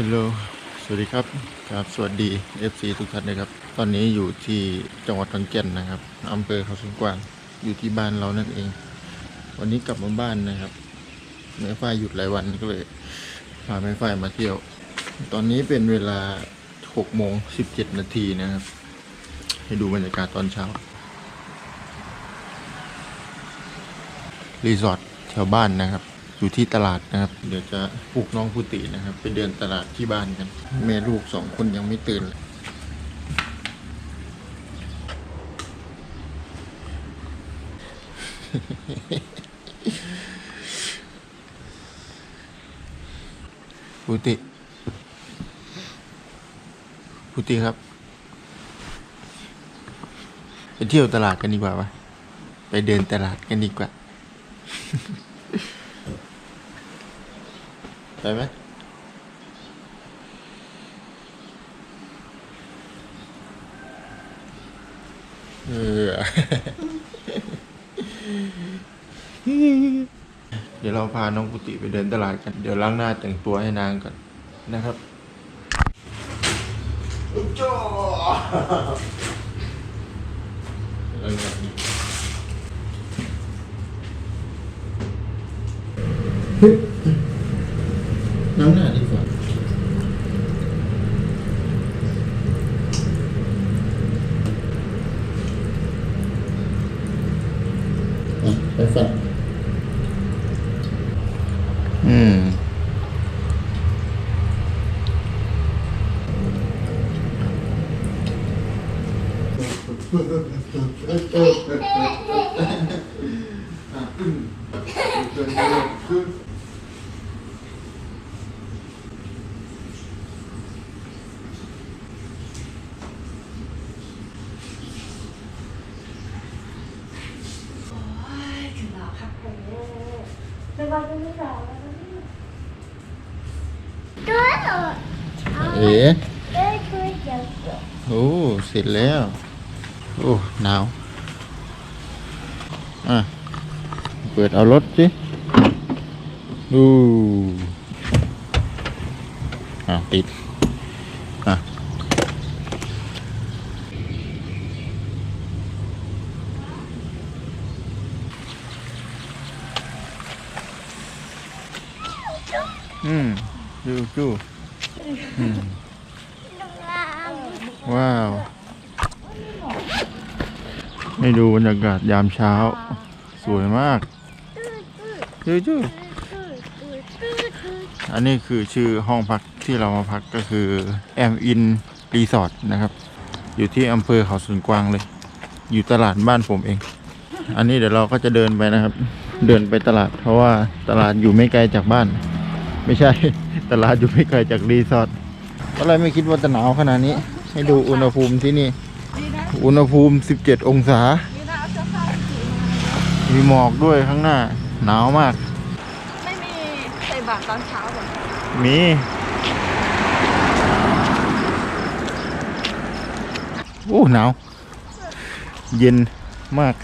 ฮัลโหล สวัสดีครับ ครับ สวัสดี FC ทุกท่านนะครับ ตอนนี้อยู่ที่จังหวัดขอนแก่นนะครับอำเภอเขาสวนกวาง อยู่ที่บ้านเรานั่นเอง วันนี้กลับมาบ้านนะครับแม่ฝ้ายหยุดหลายวันก็เลย พาแม่ฝ้ายมาเที่ยว ตอนนี้เป็นเวลา6โมง17 นาทีนะครับ ให้ดูบรรยากาศตอนเช้า รีสอร์ทแถวบ้านนะครับ อยู่ที่ตลาดนะครับ เดี๋ยวจะปลุกน้องพุตินะครับ ไปเดินตลาดที่บ้านกัน แม่ลูกสองคนยังไม่ตื่นเลยพุติพุติครับ ไปเที่ยวตลาดกันดีกว่าปะไปเดินตลาดกันดีกว่า ไปไหมเออ เดี๋ยวเราพาน้องกุติไปเดินตลาดกัน เดี๋ยวล้างหน้าแต่งตัวให้นางก่อนนะครับจ้าล้างห น้านี่ล้างหน้าดีกว่าอะไปฝันอืมโอ้ยถึงแล้วครับผมไปวันนี้หรอแล้วนี่ เอ๋เอ้ยช่วยเดี๋ยวเดี๋ยวโอ้เสร็จแล้ว โอ้หนาว อะ เปิดเอารถสิดูอะติด อะอืมดูดูอืมลูกหลาน ว้าว ให้ดูบรรยากาศยามเช้า สวยมากตื้อตื้อจู้จู้ตื้อตื้อตื้อตื้ออันนี้คือชื่อห้องพักที่เรามาพักก็คือแอมอินรีสอร์ทนะครับ อยู่ที่อำเภอเขาสวนกวางเลย อยู่ตลาดบ้านผมเอง อันนี้เดี๋ยวเราก็จะเดินไปนะครับ เดินไปตลาด เพราะว่าตลาดอยู่ไม่ไกลจากบ้าน ไม่ใช่ ตลาดอยู่ไม่ไกลจากรีสอร์ทก็เลยไม่คิดว่าจะหนาวขนาดนี้ ให้ดูอุณหภูมิที่นี่ อุณหภูมิ 17 องศานี่นะเอาเสื้อผ้าสีมามีหมอกด้วยข้างหน้า หนาวมาก ไม่มีใส่บาตรตอนเช้าเหรอมีโอ้หนาว เย็นมาก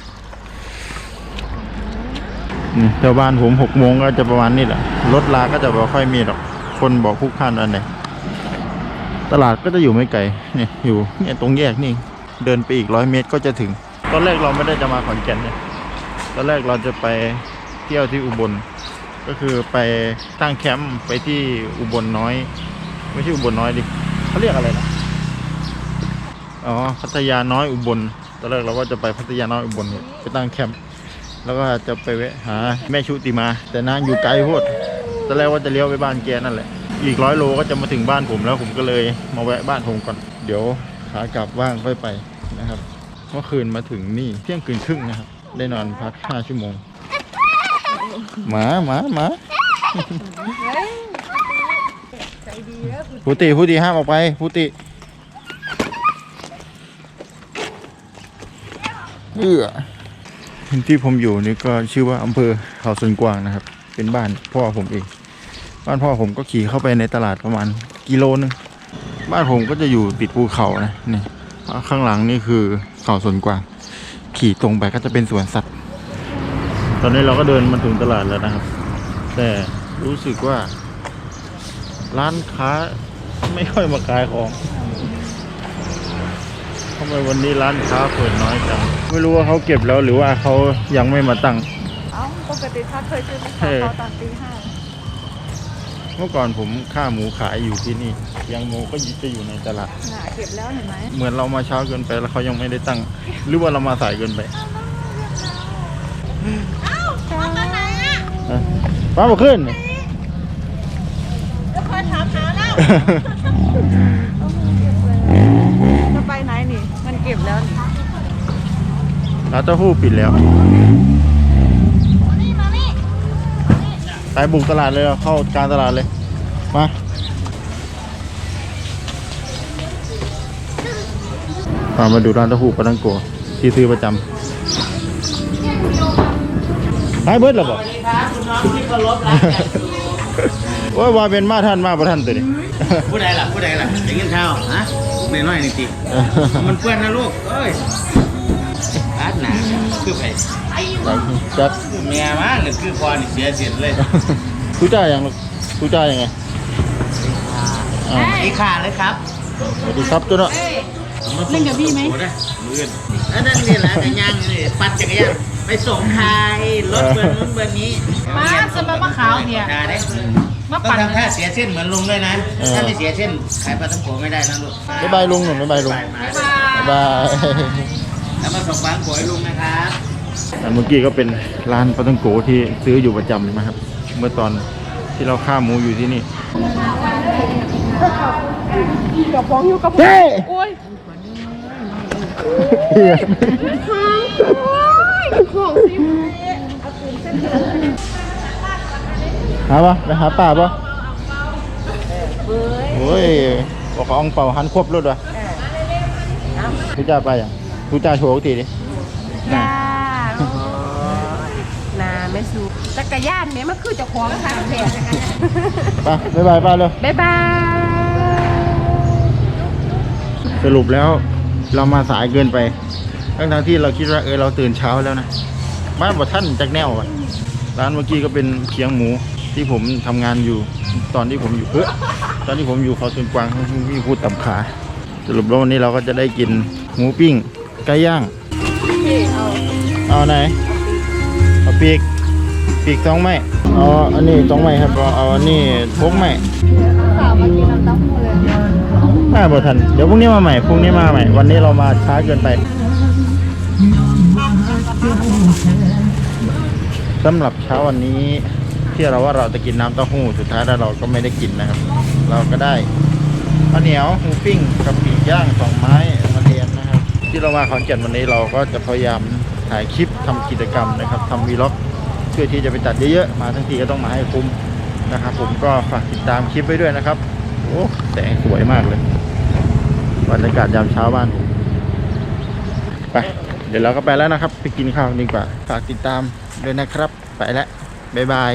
นี่แถวบ้านผมหกโมงก็จะประมาณนี้แหละรถลาก็จะไม่ค่อยมีหรอก คนบอกพลุกพล่านอันไหนตลาดก็จะอยู่ไม่ไกลเนี่ยอยู่เนี่ยตรงแยกนี่ เดินไปอีกร้อยเมตรก็จะถึง ตอนแรกเราไม่ได้จะมาขอนแก่นเนี่ยตอนแรกเราจะไปเที่ยวที่อุบล ก็คือไปตั้งแคมป์ไปที่อุบลน้อย ไม่ใช่อุบลน้อยดิเขาเรียกอะไรนะอ๋อพัทยาน้อยอุบลตอนแรกเราก็จะไปพัทยาน้อยอุบลเนี่ยไปตั้งแคมป์แล้วก็จะไปแวะหาแม่ชุติมา แต่นางอยู่ไกลโพด ตอนแรกว่าจะเลี้ยวไปบ้านแกนั่นแหละ อีกร้อยโลก็จะมาถึงบ้านผมแล้วผมก็เลยมาแวะบ้านผมก่อน เดี๋ยวขากลับว่างค่อยไปนะครับ เมื่อคืนมาถึงนี่เที่ยงคืนครึ่งนะครับ ได้นอนพักห้าชั่วโมง หมาหมาหมาผู้ติผู้ติห้ามออกไปผู้ติเอื้อที่ผมอยู่นี่ก็ชื่อว่าอำเภอเขาสวนกวางนะครับ เป็นบ้านพ่อผมเอง บ้านพ่อผมก็ขี่เข้าไปในตลาดประมาณกิโลนึงบ้านผมก็จะอยู่ติดภูเขานะนี่ข้างหลังนี่คือเขาสวนกวางขี่ตรงไปก็จะเป็นสวนสัตว์ ตอนนี้เราก็เดินมาถึงตลาดแล้วนะครับ แต่รู้สึกว่า ร้านค้าไม่ค่อยมาขายของทำไมวันนี้ร้านค้าเปิดน้อยจัง ไม่รู้ว่าเขาเก็บแล้วหรือว่าเขายังไม่มาตั้ง เอ้าปกติถ้าเคยซื้อไม่เอขายอเขาตอนตีห้าเมื่อก่อนผมฆ่าหมูขายอยู่ที่นี่เคียงหมูก็จะอยู่ในตลาดน่ะเก็บแล้วเห็นไหมเหมือนเรามาเช้าเกินไปแล้วเขายังไม่ได้ตั้ง หรือว่าเรามาสายเกินไปมาตอนไหนอะฮะป้ามาขึ้นแล้วคอยถามหาแล้วจะไปไหนนี่ มันเก็บแล้วนี่ร้านเต้าหู้ปิดแล้ว มานี่มานี่ ไปบุกตลาดเลยเหรอเข้ากลารตลาดเลย มาพามาดูร้านเต้าหู้ปลาตังโกะที่ซื้อประจำไปเบิดหรอบอกโอ้ยว่าเป็นมาท่านมาประท่านตัวนี้ผู้ใดล่ะผู้ใดล่ะอย่างนี้เท้าฮะไม่น้อยจริงๆมันเปื้อนนะลูกเอ้ย อาดหนาคือไปจับเมียมากเลยคือพอนี่เสียเสียเลยทุจ้ายังลูกทุจ้ายังไงอ่าไอ้ขาเลยครับสวัสดีครับตัวเนาะเล่นกับพี่ไหมโอ้ได้มือนแล้วนั่นนี่แหละกันย่างนี่ปั่นจักรยานไปส่งใครรถเบอร์นู้นเบอร์นี้มาจะมามาขาวเนี่ยได้ได้มาต้องปั่นทำท่าเสียเส้นเหมือนลุงด้วยนะถ้าไม่เสียเส้นขายปลาทั้งโขไม่ได้นะลูกบ๊ายบายลุงหนุ่มบ๊ายบายลุงบ๊ายบายบ๊ายบาย แล้วมาส่งปลาทั้งโขให้ลุงนะครับอันเมื่อกี้ก็เป็นร้านปาตังโกที่ซื้ออยู่ประจำนะครับ เมื่อตอนที่เราฆ่าหมูอยู่ที่นี่กับฟองอยู่กับเฮ้โอ้ยของซิมหาปะไปหาป่าปะโอ้ยบอกเขาเองเป่าหันควบรถวะทุจ้าไปอะ ทุจ้าโชว์อีกทีดิยานาไม่สูจักรยานเนี่ยมันคือเจะของทางแผลไปบ๊ายบายป้าเร็ว บ๊ายบาย สรุปแล้วเรามาสายเกินไป ทั้งทงๆที่เราคิดว่าเออเราตื่นเช้าแล้วนะบ้านบ่ท่านจากแนวอะร้านเมื่อกี้ก็เป็นเคียงหมูที่ผมทำงานอยู่ตอนที่ผมอยู่เฮ้อตอนที่ผมอยู่เขาสวนกวางมีพูดต่ำขา สรุปแล้ววันนี้เราก็จะได้กินหมูปิ้ง ไก่ย่าง เอาไหน เอาปีก ปีกสองไม้เอาอันนี้สองไม้ครับ เอาเอาอันนี้พกไม้ข่าวมากินน้ำเต้าหู้เลยมาบ่ทัน เดี๋ยวพรุ่งนี้มาใหม่ พรุ่งนี้มาใหม่ วันนี้เรามาช้าเกินไปสำหรับเช้าวันนี้ที่เราว่าเราจะกินน้ำเต้าหู้สุดท้ายแล้วเราก็ไม่ได้กินนะครับ เราก็ได้ข้าวเหนียวหมูปิ้งกับปีกย่างสองไม้ ที่เรามาขอนแก่นวันนี้เราก็จะพยายามถ่ายคลิปทำกิจกรรมนะครับทำวีล็อกเพื่อที่จะไปจัดเยอะๆมาทั้งทีก็ต้องมาให้คุ้มนะครับผมก็ฝากติดตามคลิปไว้ด้วยนะครับโอ้แสงสวยมากเลยบรรยากาศยามเช้าบ้านผมไป เดี๋ยวเราก็ไปแล้วนะครับ ไปกินข้าวดีกว่าฝากติดตามด้วยนะครับ ไปแล้วบ๊ายบาย